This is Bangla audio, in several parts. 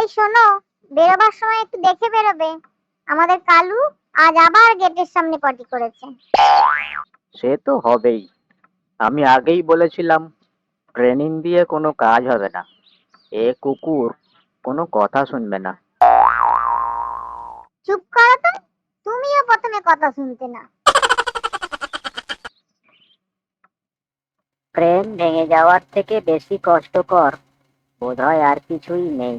এই শোনো বেরোবার সময় একটু দেখে বেরোবে। আমাদের কালু আজ আবার গেটের সামনে পটি করেছে। সে তো হবেই। আমি আগেই বলেছিলাম ট্রেনিং দিয়ে কোনো কাজ হবে না। এ কুকুর কোনো কথা শুনবে না। চুপ করো তো তুমিও প্রথমে কথা শুনতে না। ট্রেন ভেঙে যাওয়ার থেকে বেশি কষ্টকর বোধহয় আর কিছুই নেই।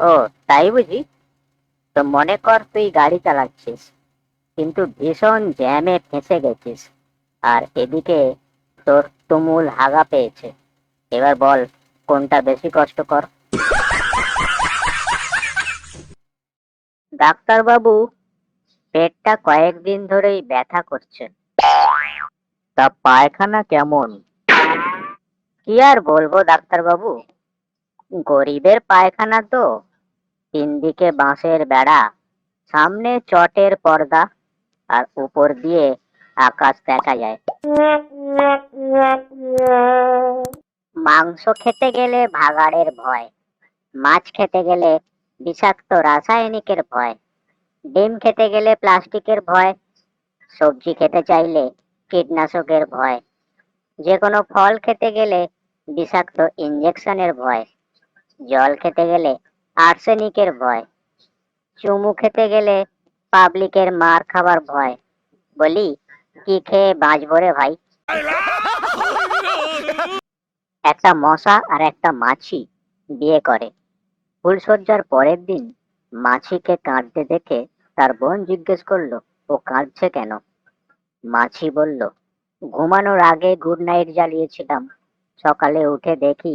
ও, তাই বুঝি? তো মনে কর তুই গাড়ি চালাচ্ছিস, কিন্তু ভীষণ জ্যামে ফেঁসে গেছিস। আর এদিকে তোর তুমুল হাগা পেয়েছে। এবার বল, কোনটা বেশি কষ্টকর? ডাক্তার বাবু পেটটা কয়েকদিন ধরেই ব্যথা করছে। তা পায়খানা কেমন? কি আর বলব ডাক্তার বাবু গরিবের পায়খানা তো। তিন দিকে বাঁশের বেড়া, সামনে চটের পর্দা আর উপর দিয়ে আকাশ দেখা যায়। মাংস খেতে গেলে ভাগাড়ের ভয়, মাছ খেতে গেলে বিষাক্ত রাসায়নিকের ভয়, ডিম খেতে গেলে প্লাস্টিকের ভয়, সবজি খেতে চাইলে কীটনাশকের ভয় যে কোনো ফল খেতে গেলে বিষাক্ত ইঞ্জেকশনের ভয়, জল খেতে গেলে আর্সেনিকের ভয়। চুমু খেতে গেলে পাবলিকের মার খাবার ভয়। বলি, কি খেয়ে বাঁচবো রে ভাই? একটা মশা আর একটা মাছি বিয়ে করে। ফুলসজ্জার পরের দিন মাছিকে কাঁদতে দেখে তার বোন জিজ্ঞেস করল, ও কাঁদছে কেন? মাছি বলল, ঘুমানোর আগে গুড নাইট জ্বালিয়েছিলাম। সকালে উঠে দেখি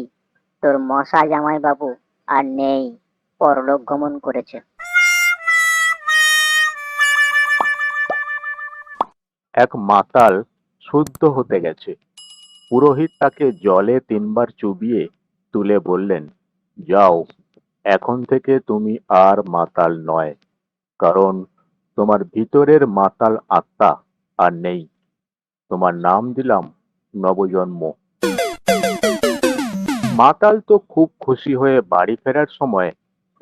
তোর মশা জামাই বাবু আর নেই। পরলোক গমন করেছে। এক মাতাল শুদ্ধ হতে গেছে। পুরোহিত তাকে জলে তিনবার চুবিয়ে তুলে বললেন, যাও, এখন থেকে তুমি আর মাতাল নয়, কারণ তোমার ভিতরের মাতাল আত্মা আর নেই। তোমার নাম দিলাম নবজন্ম। মাতাল তো খুব খুশি হয়ে বাড়ি ফেরার সময়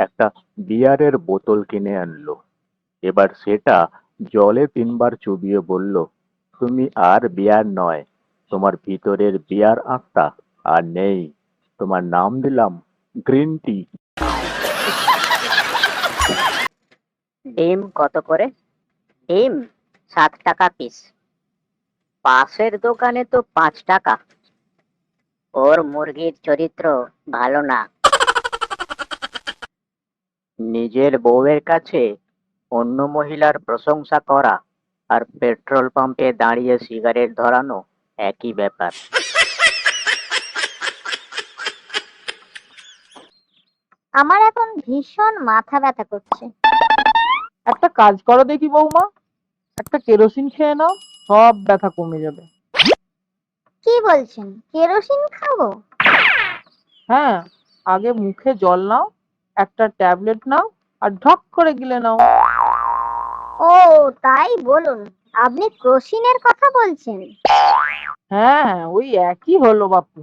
একটা বিয়ারের বোতল কিনে আনলো। এবার সেটা জলে তিনবার চুবিয়ে বলল, তুমি আর বিয়ার নয়, তোমার ভিতরের বিয়ার আত্মা আর নেই। তোমার নাম দিলাম গ্রিন টি। ডিম কত করে? ডিম সাত টাকা পিস পাশের দোকানে তো পাঁচ টাকা। ওর মুরগির চরিত্র ভালো না। নিজের বউয়ের কাছে অন্য মহিলার প্রশংসা করা আর পেট্রোল পাম্পে দাঁড়িয়ে সিগারেট ধরানো একই ব্যাপার। আমার এখন ভীষণ মাথা ব্যথা করছে। একটা কাজ করো দেখি বৌমা একটা কেরোসিন খেয়ে নাও সব ব্যথা কমে যাবে। কি বলছেন? কেরোসিন খাব? হ্যাঁ আগে মুখে জল নাও একটা ট্যাবলেট নাও আর ঢক করে গিলে নাও। ও তাই বলুন আপনি ক্রোসিনের কথা বলছেন। হ্যাঁ হ্যাঁ ওই একই হলো বাপু।